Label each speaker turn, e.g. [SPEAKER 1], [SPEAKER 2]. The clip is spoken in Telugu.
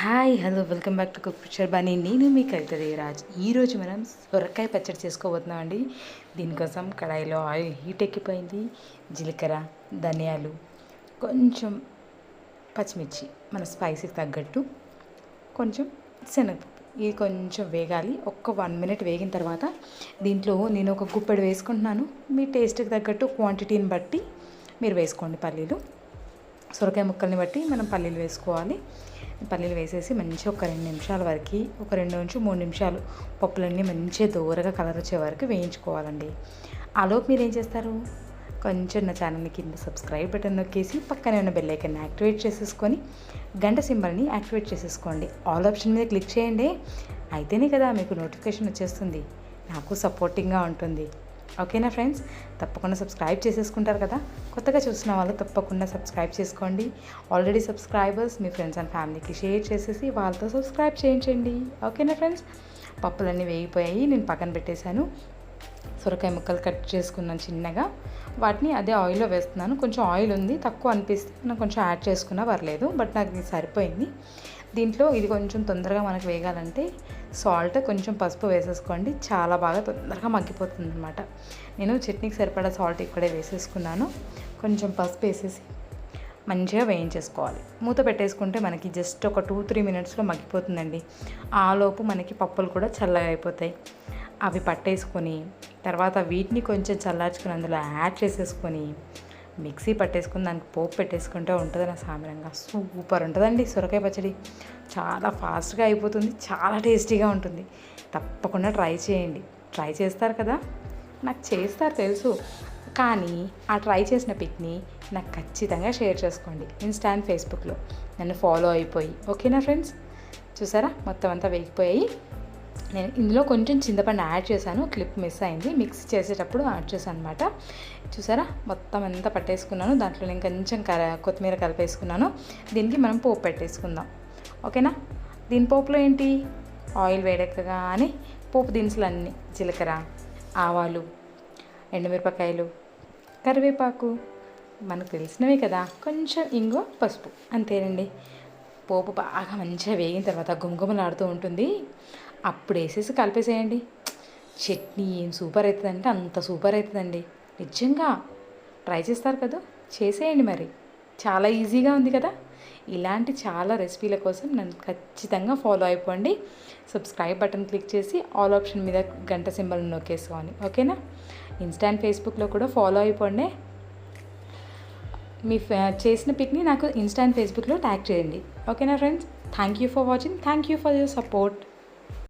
[SPEAKER 1] Hi hello welcome back to cook picture bunny. నేను మీ కవిత దేవరాజ్ ఈరోజు మనం సొరకాయ పచ్చడి చేసుకోబోతున్నాం అండి. దీనికోసం కడాయిలో ఆయిల్ హీట్ ఎక్కిపోయింది. జీలకర్ర ధనియాలు కొంచెం పచ్చిమిర్చి మన స్పైసీకి తగ్గట్టు కొంచెం శనగపప్పు. ఇది కొంచెం వేగాలి. ఒక్క వన్ మినిట్ వేగిన తర్వాత దీంట్లో నేను ఒక గుప్పెడు వేసుకుంటున్నాను. మీ టేస్ట్కి తగ్గట్టు క్వాంటిటీని బట్టి మీరు వేసుకోండి పల్లీలు. సొరకాయ ముక్కల్ని బట్టి మనం పల్లీలు వేసుకోవాలి. పల్లీలు వేసేసి మంచిగా ఒక రెండు నిమిషాల వరకు ఒక రెండు నుంచి మూడు నిమిషాలు పప్పులన్నీ మంచిగా దూరగా కలర్ వచ్చే వరకు వేయించుకోవాలండి. ఆలోపు మీరు ఏం చేస్తారు? కొంచెం నా ఛానల్ని కింద సబ్స్క్రైబ్ బటన్ నొక్కేసి పక్కనే ఉన్న బెల్ ఐకన్ యాక్టివేట్ చేసేసుకొని గంట సింబల్ని యాక్టివేట్ చేసేసుకోండి. ఆల్ ఆప్షన్ మీద క్లిక్ చేయండి. అయితేనే కదా మీకు నోటిఫికేషన్ వచ్చేస్తుంది. నాకు సపోర్టింగ్గా ఉంటుంది. ఓకేనా ఫ్రెండ్స్? తప్పకుండా సబ్స్క్రైబ్ చేసేసుకుంటారు కదా? కొత్తగా చూసిన వాళ్ళు తప్పకుండా సబ్స్క్రైబ్ చేసుకోండి. ఆల్రెడీ సబ్స్క్రైబర్స్ మీ ఫ్రెండ్స్ అండ్ ఫ్యామిలీకి షేర్ చేసేసి వాళ్ళతో సబ్స్క్రైబ్ చేయించండి. ఓకేనా ఫ్రెండ్స్? పప్పులన్నీ వేగిపోయాయి నేను పక్కన పెట్టేశాను. సొరకాయ ముక్కలు కట్ చేసుకున్నాను చిన్నగా. వాటిని అదే ఆయిల్లో వేస్తున్నాను. కొంచెం ఆయిల్ ఉంది తక్కువ అనిపిస్తే మనం కొంచెం యాడ్ చేసుకున్నా పర్లేదు బట్ నాకు ఇది సరిపోయింది. దీంట్లో ఇది కొంచెం తొందరగా మనకు వేగాలంటే సాల్ట్ కొంచెం పసుపు వేసేసుకోండి. చాలా బాగా తొందరగా మగ్గిపోతుంది అనమాట నేను చట్నీకి సరిపడా సాల్ట్ ఇక్కడే వేసేసుకున్నాను. కొంచెం పసుపు వేసేసి మంచిగా వేయించేసుకోవాలి. మూత పెట్టేసుకుంటే మనకి జస్ట్ ఒక టూ త్రీ మినిట్స్లో మగ్గిపోతుందండి. ఆలోపు మనకి పప్పులు కూడా చల్లగా అయిపోతాయి. అవి పట్టేసుకొని తర్వాత వీటిని కొంచెం చల్లార్చుకుని అందులో యాడ్ చేసేసుకొని మిక్సీ పట్టేసుకుని దానికి పోపు పెట్టేసుకుంటే ఉంటుంది నా సామిరంగా సూపర్ ఉంటుందండి సొరకాయ పచ్చడి. చాలా ఫాస్ట్గా అయిపోతుంది చాలా టేస్టీగా ఉంటుంది. తప్పకుండా ట్రై చేయండి. ట్రై చేస్తారు కదా? నాకు చేస్తారు తెలుసు. కానీ ఆ ట్రై చేసిన పిక్ని నాకు ఖచ్చితంగా షేర్ చేసుకోండి ఇన్స్టా అండ్ ఫేస్బుక్లో. నన్ను ఫాలో అయిపోయి. ఓకేనా ఫ్రెండ్స్? చూసారా? మొత్తం అంతా వేగిపోయాయి. నేను ఇందులో కొంచెం చింతపండు యాడ్ చేశాను. క్లిప్ మిస్ అయింది. మిక్స్ చేసేటప్పుడు యాడ్ చేశాను అనమాట చూసారా? మొత్తం అంతా పట్టేసుకున్నాను. దాంట్లో నేను కొంచెం కర కొత్తిమీర కలిపేసుకున్నాను. దీనికి మనం పోపు పెట్టేసుకుందాం. ఓకేనా? దీని పోపులో ఏంటి? ఆయిల్ వేడెక్కగానే పోపు దినుసులు అన్నీ జీలకర్ర ఆవాలు ఎండుమిరపకాయలు కరివేపాకు. మనకు తెలిసినవే కదా? కొంచెం ఇంగో పసుపు. అంతేనండి. పోపు బాగా మంచిగా వేగిన తర్వాత గుమగుమలాడుతూ ఉంటుంది. అప్పుడు వేసేసి కలిపేసేయండి. చట్నీ ఏం సూపర్ అవుతుందంటే అంత సూపర్ అవుతుందండి నిజంగా ట్రై చేస్తారు కదా చేసేయండి మరి. చాలా ఈజీగా ఉంది కదా. ఇలాంటి చాలా రెసిపీల కోసం నన్ను ఖచ్చితంగా ఫాలో అయిపోండి. సబ్స్క్రైబ్ బటన్ క్లిక్ చేసి ఆల్ ఆప్షన్ మీద గంట సింబల్ నొక్కేసుకోవాలి ఓకేనా? ఇన్స్టాంట్ ఫేస్బుక్లో కూడా ఫాలో అయిపోండి. మీ చేసిన పిక్ని నాకు ఇన్స్టాంట్ ఫేస్బుక్లో ట్యాగ్ చేయండి. ఓకేనా friends thank you for watching thank you for your support